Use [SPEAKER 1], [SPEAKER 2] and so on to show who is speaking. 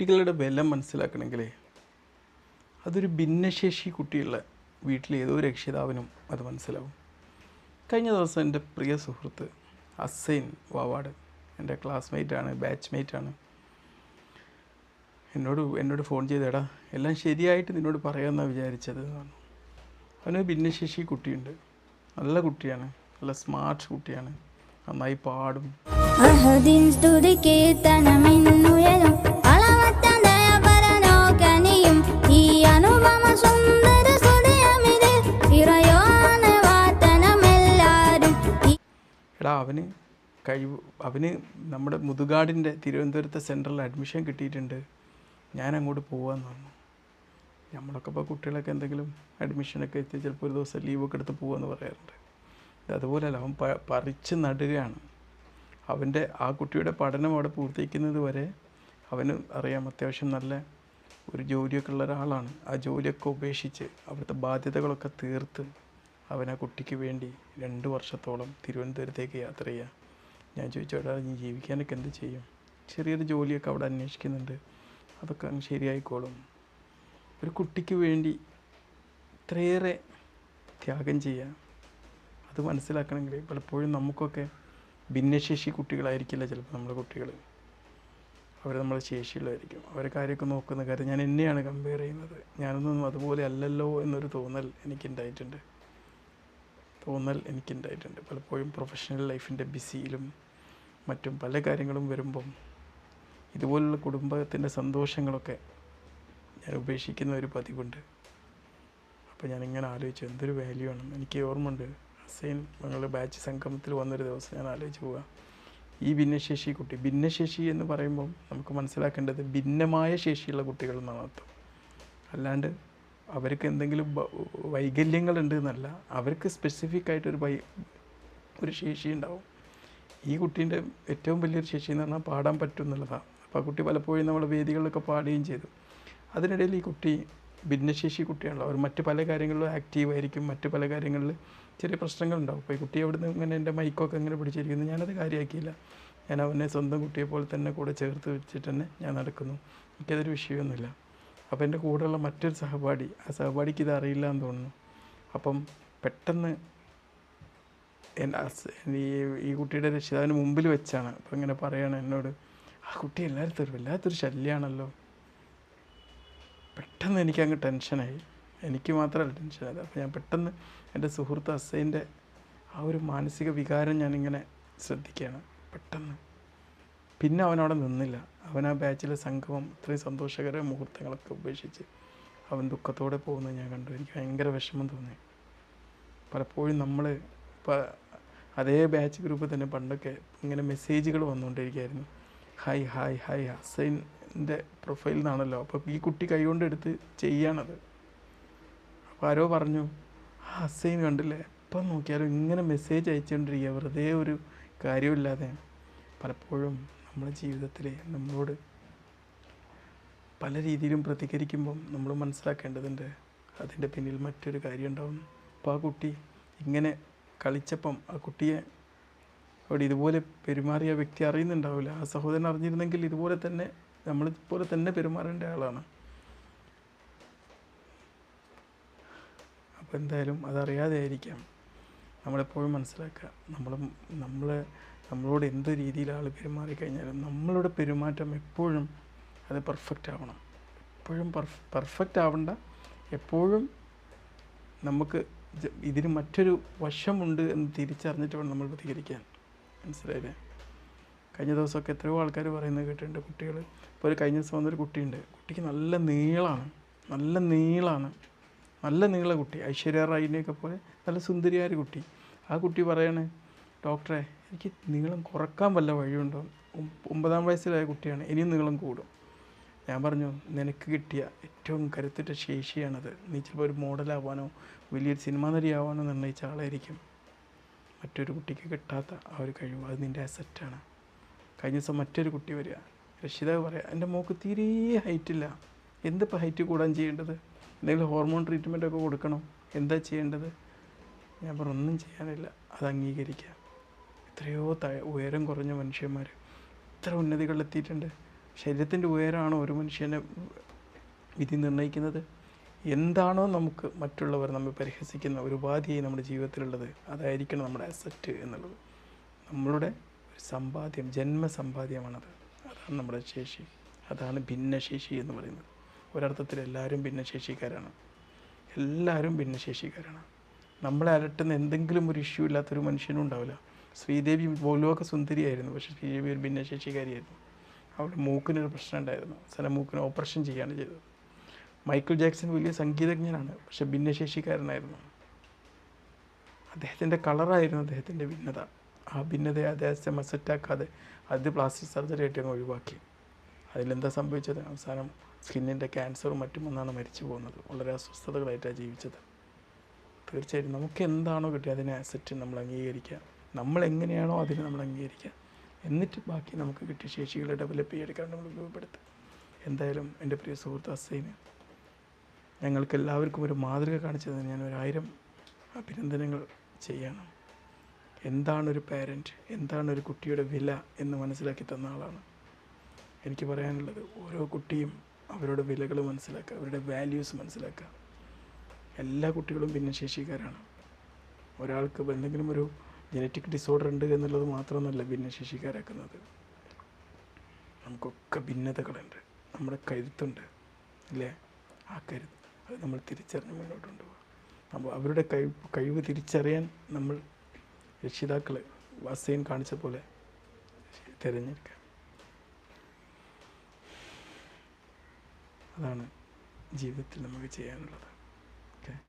[SPEAKER 1] കുട്ടികളുടെ ബലം മനസ്സിലാക്കണമെങ്കിലേ അതൊരു ഭിന്നശേഷി കുട്ടിയുള്ള വീട്ടിലെ ഏതോ രക്ഷിതാവിനും അത് മനസ്സിലാവും. കഴിഞ്ഞ ദിവസം എന്റെ പ്രിയ സുഹൃത്ത് അസൈൻ വാവാട് എന്റെ ക്ലാസ്മേറ്റാണ് ബാച്ച്മേറ്റാണ് എന്നോട് എന്നോട് ഫോൺ ചെയ്തേടാ എല്ലാം ശരിയായിട്ട് നിന്നോട് പറയാമെന്നാണ് വിചാരിച്ചത് എന്ന് പറഞ്ഞു. അവന് ഭിന്നശേഷി കുട്ടിയുണ്ട്. നല്ല കുട്ടിയാണ് നല്ല സ്മാർട്ട് കുട്ടിയാണ്. നന്നായി പാടും. അവന് കഴിവ് അവന് നമ്മുടെ മുതുകാടിന്റെ തിരുവനന്തപുരത്തെ സെൻട്രൽ അഡ്മിഷൻ കിട്ടിയിട്ടുണ്ട്. ഞാൻ അങ്ങോട്ട് പോകാമെന്ന് പറഞ്ഞു. നമ്മളൊക്കെ ഇപ്പോൾ കുട്ടികളൊക്കെ എന്തെങ്കിലും അഡ്മിഷനൊക്കെ എത്തി ചിലപ്പോൾ ഒരു ദിവസം ലീവൊക്കെ എടുത്ത് പോകാമെന്ന് പറയാറുണ്ട്. അതുപോലല്ല അവൻ പ പറിച്ച് നടുകയാണ്. അവന്റെ ആ കുട്ടിയുടെ പഠനം അവിടെ പൂർത്തീകരിക്കുന്നത് വരെ അവന് അറിയാം അത്യാവശ്യം നല്ല ഒരു ജോലിയൊക്കെ ഉള്ള ഒരാളാണ്. ആ ജോലിയൊക്കെ ഉപേക്ഷിച്ച് അവിടുത്തെ ബാധ്യതകളൊക്കെ തീർത്ത് അവൻ ആ കുട്ടിക്ക് വേണ്ടി രണ്ട് വർഷത്തോളം തിരുവനന്തപുരത്തേക്ക് യാത്ര ചെയ്യുക ഞാൻ ചോദിച്ചു എടാ നീ ജീവിക്കാനൊക്കെ എന്ത് ചെയ്യും? ചെറിയൊരു ജോലിയൊക്കെ അവിടെ അന്വേഷിക്കുന്നുണ്ട്. അതൊക്കെ അങ്ങ് ശരിയായിക്കോളും. ഒരു കുട്ടിക്ക് വേണ്ടി ഇത്രയേറെ ത്യാഗം ചെയ്യുക അത് മനസ്സിലാക്കണമെങ്കിൽ പലപ്പോഴും നമുക്കൊക്കെ ഭിന്നശേഷി കുട്ടികളായിരിക്കില്ല ചിലപ്പോൾ നമ്മുടെ കുട്ടികൾ അവർ നമ്മളെ ശേഷിയുള്ളതായിരിക്കും അവരെ കാര്യമൊക്കെ നോക്കുന്ന കാര്യം ഞാൻ എന്നെയാണ് കമ്പയർ ചെയ്യുന്നത്. ഞാനൊന്നും അതുപോലെ അല്ലല്ലോ എന്നൊരു തോന്നൽ എനിക്കുണ്ടായിട്ടുണ്ട്. തോന്നൽ എനിക്കുണ്ടായിട്ടുണ്ട്. പലപ്പോഴും പ്രൊഫഷണൽ ലൈഫിന്റെ ബിസിയിലും മറ്റും പല കാര്യങ്ങളും വരുമ്പം ഇതുപോലുള്ള കുടുംബത്തിന്റെ സന്തോഷങ്ങളൊക്കെ ഞാൻ ഉപേക്ഷിക്കുന്ന ഒരു പതിവുണ്ട്. അപ്പോൾ ഞാനിങ്ങനെ ആലോചിച്ചു എന്തൊരു വാല്യൂ ആണ്. എനിക്ക് ഓർമ്മയുണ്ട് ഹസൈൻ ഞങ്ങൾ ബാച്ച് സംഗമത്തിൽ വന്നൊരു ദിവസം ഞാൻ ആലോചിച്ച് പോവുക ഈ ഭിന്നശേഷി കുട്ടി ഭിന്നശേഷി എന്ന് പറയുമ്പം നമുക്ക് മനസ്സിലാക്കേണ്ടത് ഭിന്നമായ ശേഷിയുള്ള കുട്ടികൾ എന്നാണ് അർത്ഥം. അല്ലാണ്ട് അവർക്ക് എന്തെങ്കിലും വൈകല്യങ്ങളുണ്ട് എന്നല്ല അവർക്ക് സ്പെസിഫിക് ആയിട്ടൊരു വൈ ഒരു ശേഷി ഉണ്ടാവും. ഈ കുട്ടീന്റെ ഏറ്റവും വലിയൊരു ശേഷി എന്ന് പറഞ്ഞാൽ പാടാൻ പറ്റും എന്നുള്ളതാണ് അപ്പോൾ ആ കുട്ടി പലപ്പോഴും നമ്മൾ വേദികളിലൊക്കെ പാടുകയും ചെയ്തു. അതിനിടയിൽ ഈ കുട്ടി ഭിന്നശേഷി കുട്ടിയാണല്ലോ. അവർ മറ്റ് പല കാര്യങ്ങളിലും ആക്റ്റീവായിരിക്കും മറ്റ് പല കാര്യങ്ങളിൽ ചെറിയ പ്രശ്നങ്ങളുണ്ടാവും. അപ്പോൾ ഈ കുട്ടി അവിടുന്ന് ഇങ്ങനെ എന്റെ മൈക്കൊക്കെ ഇങ്ങനെ പിടിച്ചിരിക്കുന്നു. ഞാനത് കാര്യമാക്കിയില്ല. ഞാൻ അവനെ സ്വന്തം കുട്ടിയെ പോലെ തന്നെ കൂടെ ചേർത്ത് വെച്ചിട്ട് തന്നെ ഞാൻ നടക്കുന്നു. എനിക്കതൊരു വിഷയമൊന്നുമില്ല. അപ്പോൾ എന്റെ കൂടെയുള്ള മറ്റൊരു സഹപാഠി ആ സഹപാഠിക്ക് ഇത് അറിയില്ല എന്ന് തോന്നുന്നു. അപ്പം പെട്ടെന്ന് ഈ കുട്ടിയുടെ രക്ഷിതാവിന് മുമ്പിൽ വെച്ചാണ്. അപ്പം ഇങ്ങനെ പറയാണ് എന്നോട് ആ കുട്ടി എല്ലാവരും ഒരു വല്ലാത്തൊരു ശല്യമാണല്ലോ പെട്ടെന്ന് എനിക്ക് അങ്ങ് ടെൻഷനായി. എനിക്ക് മാത്രമല്ല ടെൻഷനായത്. അപ്പോൾ ഞാൻ പെട്ടെന്ന് എന്റെ സുഹൃത്ത് അസൈന്റെ ആ ഒരു മാനസിക വികാരം ഞാനിങ്ങനെ ശ്രദ്ധിക്കുകയാണ്. പെട്ടെന്ന്. പിന്നെ അവൻ അവിടെ നിന്നില്ല. അവൻ ആ ബാച്ചിലെ സംഗമം ഇത്രയും സന്തോഷകര മുഹൂർത്തങ്ങളൊക്കെ ഉപേക്ഷിച്ച് അവൻ ദുഃഖത്തോടെ പോകുന്നത് ഞാൻ കണ്ടു. എനിക്ക് ഭയങ്കര വിഷമം തോന്നി. പലപ്പോഴും നമ്മൾ ഇപ്പം അതേ ബാച്ച് ഗ്രൂപ്പ് തന്നെ പണ്ടൊക്കെ ഇങ്ങനെ മെസ്സേജുകൾ വന്നുകൊണ്ടിരിക്കുകയായിരുന്നു ഹായ് ഹായ് ഹായ് ഹസൈന്റെ പ്രൊഫൈൽ നിന്നാണല്ലോ അപ്പോൾ ഈ കുട്ടി കൈകൊണ്ട് എടുത്ത് ചെയ്യാണത്. അപ്പോൾ ആരോ പറഞ്ഞു ഹസൈൻ കണ്ടില്ലേ? എപ്പം നോക്കിയാലും ഇങ്ങനെ മെസ്സേജ് അയച്ചുകൊണ്ടിരിക്കുക വെറുതെ ഒരു കാര്യമില്ലാതെ പലപ്പോഴും നമ്മുടെ ജീവിതത്തിൽ നമ്മളോട് പല രീതിയിലും പ്രതികരിക്കുമ്പം നമ്മൾ മനസ്സിലാക്കേണ്ടതുണ്ട്. അതിന്റെ പിന്നിൽ മറ്റൊരു കാര്യം ഉണ്ടാവും അപ്പോൾ ആ കുട്ടി ഇങ്ങനെ കളിച്ചപ്പം ആ കുട്ടിയെ അവിടെ ഇതുപോലെ പെരുമാറിയ വ്യക്തി അറിയുന്നുണ്ടാവില്ല. ആ സഹോദരൻ അറിഞ്ഞിരുന്നെങ്കിൽ ഇതുപോലെ തന്നെ നമ്മളിതുപോലെ പോലെ തന്നെ പെരുമാറേണ്ട ആളാണ്. അപ്പോൾ എന്തായാലും അതറിയാതെ ആയിരിക്കാം നമ്മളെപ്പോഴും മനസ്സിലാക്കുക. നമ്മൾ നമ്മൾ നമ്മളോട് എന്ത് രീതിയിൽ ആൾ പെരുമാറിക്കഴിഞ്ഞാലും നമ്മളുടെ പെരുമാറ്റം എപ്പോഴും അത് പെർഫെക്റ്റ് ആവണം. എപ്പോഴും പെർഫെക്റ്റ് ആവണ്ട. എപ്പോഴും നമുക്ക് ഇതിന് മറ്റൊരു വശമുണ്ട് എന്ന് തിരിച്ചറിഞ്ഞിട്ട് വേണം നമ്മൾ പ്രതികരിക്കാൻ. മനസ്സിലായില്ലേ? കഴിഞ്ഞ ദിവസമൊക്കെ എത്രയോ ആൾക്കാർ പറയുന്നത് കേട്ടിട്ടുണ്ട് കുട്ടികൾ ഇപ്പോൾ ഒരു കഴിഞ്ഞ ദിവസം വന്നൊരു കുട്ടിയുണ്ട്. കുട്ടിക്ക് നല്ല നീളമാണ് നല്ല നീളമാണ് നല്ല നീള കുട്ടി ഐശ്വര്യ റായിനെയൊക്കെ പോലെ നല്ല സുന്ദരിയായ കുട്ടി. ആ കുട്ടി പറയണേ ഡോക്ടറെ എനിക്ക് നീളം കുറയ്ക്കാൻ വല്ല വഴിയുണ്ടോ? ഒമ്പതാം വയസ്സിലായ കുട്ടിയാണ് ഇനിയും നീളം കൂടും. ഞാൻ പറഞ്ഞു നിനക്ക് കിട്ടിയ ഏറ്റവും കരുത്തിട്ട ശേഷിയാണത്. നീ ചിലപ്പോൾ ഒരു മോഡലാവാനോ വലിയൊരു സിനിമാ നടിയാവാനോ നിർണയിച്ച ആളായിരിക്കും. മറ്റൊരു കുട്ടിക്ക് കിട്ടാത്ത ആ ഒരു കഴിവ് അത് നിന്റെ അസറ്റാണ് കഴിഞ്ഞ ദിവസം മറ്റൊരു കുട്ടി വരിക. രക്ഷിതാവ് പറയാം എന്റെ മോക്ക് തീരെ ഹൈറ്റില്ല. എന്തിപ്പോൾ ഹൈറ്റ് കൂടാൻ ചെയ്യേണ്ടത്? എന്തെങ്കിലും ഹോർമോൺ ട്രീറ്റ്മെന്റ് ഒക്കെ കൊടുക്കണം. എന്താ ചെയ്യേണ്ടത്? ഞാൻ പറഞ്ഞു ഒന്നും ചെയ്യാനില്ല. അത് അംഗീകരിക്കുക എത്രയോ ത ഉയരം കുറഞ്ഞ മനുഷ്യന്മാർ ഇത്ര ഉന്നതികളിലെത്തിയിട്ടുണ്ട്. ശരീരത്തിന്റെ ഉയരമാണ് ഒരു മനുഷ്യനെ വിധി നിർണയിക്കുന്നത്? എന്താണോ നമുക്ക് മറ്റുള്ളവർ നമ്മെ പരിഹസിക്കുന്ന ഒരു ഉപാധിയായി നമ്മുടെ ജീവിതത്തിലുള്ളത്. അതായിരിക്കണം നമ്മുടെ അസറ്റ് എന്നുള്ളത്. നമ്മളുടെ ഒരു സമ്പാദ്യം ജന്മസമ്പാദ്യമാണത്. അതാണ് നമ്മുടെ ശേഷി. അതാണ് ഭിന്നശേഷി എന്ന് പറയുന്നത്. ഒരർത്ഥത്തിൽ എല്ലാവരും ഭിന്നശേഷിക്കാരാണ്. എല്ലാവരും ഭിന്നശേഷിക്കാരാണ്. നമ്മളെ അലട്ടുന്ന എന്തെങ്കിലും ഒരു ഇഷ്യൂ ഇല്ലാത്തൊരു മനുഷ്യനും ഉണ്ടാവില്ല. ശ്രീദേവി പോലുമൊക്കെ സുന്ദരിയായിരുന്നു പക്ഷേ ശ്രീദേവി ഒരു ഭിന്നശേഷിക്കാരിയായിരുന്നു. അവിടെ മൂക്കിനൊരു പ്രശ്നം ഉണ്ടായിരുന്നു. സ്ഥലം മൂക്കിന് ഓപ്പറേഷൻ ചെയ്യുകയാണ് ചെയ്തത്. മൈക്കിൾ ജാക്സൺ വലിയ സംഗീതജ്ഞനാണ് പക്ഷെ ഭിന്നശേഷിക്കാരനായിരുന്നു. അദ്ദേഹത്തിന്റെ കളറായിരുന്നു അദ്ദേഹത്തിന്റെ ഭിന്നത. ആ ഭിന്നതയെ അദ്ദേഹത്തെ മസറ്റാക്കാതെ അത് പ്ലാസ്റ്റിക് സർജറി ആയിട്ട് ഒഴിവാക്കി. അതിലെന്താ സംഭവിച്ചത്? അവസാനം സ്കിന്നിന്റെ ക്യാൻസറും മറ്റും വന്നാണ് മരിച്ചു പോകുന്നത്. വളരെ അസ്വസ്ഥതകളായിട്ടാണ് ജീവിച്ചത്. തീർച്ചയായിട്ടും നമുക്ക് എന്താണോ കിട്ടിയത് അതിനെ അസറ്റ് നമ്മൾ അംഗീകരിക്കുക. നമ്മൾ എങ്ങനെയാണോ അതിനെ നമ്മൾ അംഗീകരിക്കുക. എന്നിട്ട് ബാക്കി നമുക്ക് കിട്ടിയ ശേഷികളെ ഡെവലപ്പ് ചെയ്തെടുക്കാൻ നമ്മൾ ഉപയോഗപ്പെടുത്തുക. എന്തായാലും എന്റെ പ്രിയ സുഹൃത്ത് അസൈന് ഞങ്ങൾക്ക് എല്ലാവർക്കും ഒരു മാതൃക കാണിച്ചത് ഞാൻ ഒരായിരം അഭിനന്ദനങ്ങൾ ചെയ്യണം. എന്താണ് ഒരു പാരന്റ് എന്താണ് ഒരു കുട്ടിയുടെ വില എന്ന് മനസ്സിലാക്കി തന്ന ആളാണ്. എനിക്ക് പറയാനുള്ളത് ഓരോ കുട്ടിയും അവരുടെ വിലകൾ മനസ്സിലാക്കുക അവരുടെ വാല്യൂസ് മനസ്സിലാക്കുക. എല്ലാ കുട്ടികളും ഭിന്നശേഷിക്കാരാണ്. ഒരാൾക്ക് എന്തെങ്കിലും ഒരു ജനറ്റിക് ഡിസോർഡർ ഉണ്ട് എന്നുള്ളത് മാത്രമൊന്നുമല്ല ഭിന്നശേഷിക്കാരാക്കുന്നത്. നമുക്കൊക്കെ ഭിന്നതകളുണ്ട്. നമ്മുടെ കരുത്തുണ്ട് അല്ലേ? ആ കരുത്ത് അത് നമ്മൾ തിരിച്ചറിഞ്ഞ് മുന്നോട്ട് കൊണ്ടുപോകുക അപ്പോൾ അവരുടെ കഴിവ് കഴിവ് തിരിച്ചറിയാൻ നമ്മൾ രക്ഷിതാക്കൾ വസയും കാണിച്ച പോലെ തിരഞ്ഞെടുക്കുക. അതാണ് ജീവിതത്തിൽ നമുക്ക് ചെയ്യാനുള്ളത്. ഓക്കെ